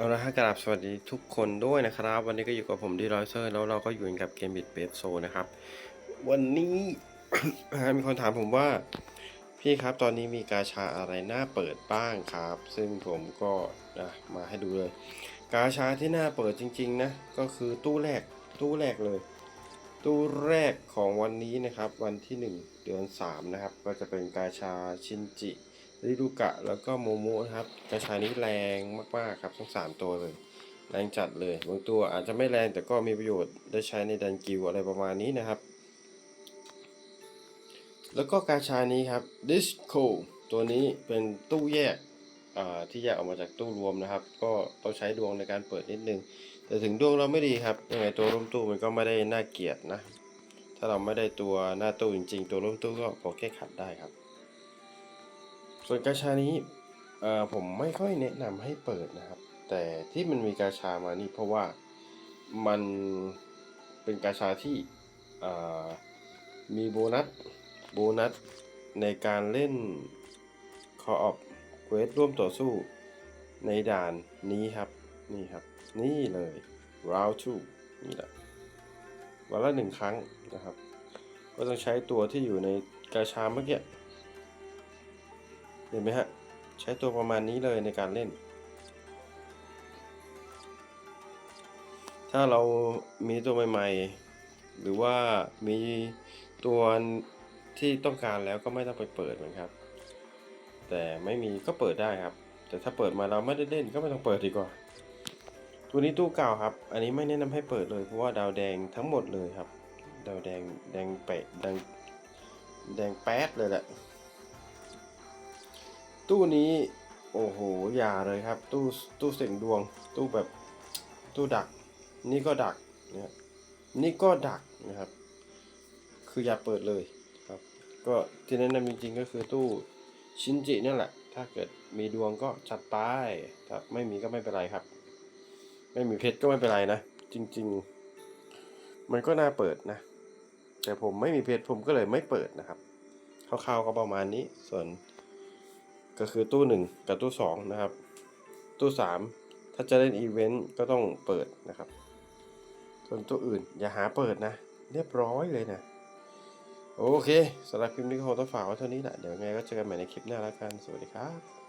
เอาละฮะกราบสวัสดีทุกคนด้วยนะครับ วันนี้ก็อยู่กับผมดีรอยเซอร์แล้วเราก็อยู่กับเกมบิดเบสโซนะครับ วันนี้ มีคนถามผมว่า พี่ครับตอนนี้มีกาชาอะไรน่าเปิดบ้างครับ ซึ่งผมก็อะมาให้ดูเลย กาชาที่น่าเปิดจริง ๆ นะ ก็คือตู้แรกตู้แรกเลย ตู้แรกของวันนี้นะครับ วันที่ 1 เดือน3นะครับ ก็จะเป็นกาชาชินจิ ริรุกะแล้วก็โมโมนะครับกาชานี้แรงมากๆครับทั้ง 3 ตัวเลย แรงจัดเลย บางตัวอาจจะไม่แรงแต่ก็มีประโยชน์ได้ใช้ในดันกิวอะไรประมาณนี้นะครับ แล้วก็กาชานี้ครับ Disco ตัวนี้เป็นตู้แยกที่แยกออกมาจากตู้รวมนะครับ ก็ต้องใช้ดวงในการเปิดนิดนึง แต่ถึงดวงเราไม่ดีครับยังไงตัวร่วมตู้มันก็ไม่ได้น่าเกลียดนะ ถ้าเราไม่ได้ตัวหน้าตู้จริง ๆ ตัวร่วมตู้ก็พอแก้ขัดได้ครับ ส่วนกาชานี้เอ่อผมไม่ค่อยแนะนำให้เปิดนะครับ แต่ที่มันมีกาชามานี่เพราะว่ามันเป็นกาชาที่อ่อมีโบนัสโบนัสในการเล่นคอออฟเควสร่วมต่อสู้ในด่านนี้ครับ นี่ครับ นี่เลย round two นี่แหละวันละหนึ่งครั้งนะครับ ก็ต้องใช้ตัวที่อยู่ในกาชาเมื่อกี้ เห็นไหมฮะ ใช้ตัวประมาณนี้เลยในการเล่น ถ้าเรามีตัวใหม่ ๆ หรือว่ามีตัวที่ต้องการแล้วก็ไม่ต้องไปเปิดมันครับ แต่ไม่มีก็เปิดได้ครับ แต่ถ้าเปิดมาเราไม่ได้เล่นก็ไม่ต้องเปิดดีกว่า ตัวนี้ตู้เก่าครับ อันนี้ไม่แนะนำให้เปิดเลยเพราะว่าดาวแดงทั้งหมดเลยครับ ดาวแดงแดงเปะแดงแดงแป๊ดเลยแหละ ตู้นี้โอ้โหอย่าเลยครับ ตู้ตู้เสียงดวง ตู้แบบตู้ดัก นี่ก็ดักนะครับนี่ก็ดักนะครับ คืออย่าเปิดเลยครับ ก็ที่แนะนำจริงๆก็คือตู้ชินจินั่นแหละ ถ้าเกิดมีดวงก็จัดไปถ้าไม่มีก็ไม่เป็นไรครับ ไม่มีเพชรก็ไม่เป็นไรนะ จริง ๆ มันก็น่าเปิดนะ แต่ผมไม่มีเพชรผมก็เลยไม่เปิดนะครับคร่าวๆก็ประมาณนี้ส่วน ก็คือตู้หนึ่งกับตู้สองนะครับ ตู้สามถ้าจะเล่นอีเวนต์ก็ต้องเปิดนะครับ ส่วนตู้อื่นอย่าหาเปิดนะ เรียบร้อยเลยนะโอเคสำหรับคลิปนี้ก็คงต้องฝากไว้เท่านี้แหละเดี๋ยวไงก็เจอกันใหม่ในคลิปหน้าแล้วกัน สวัสดีครับ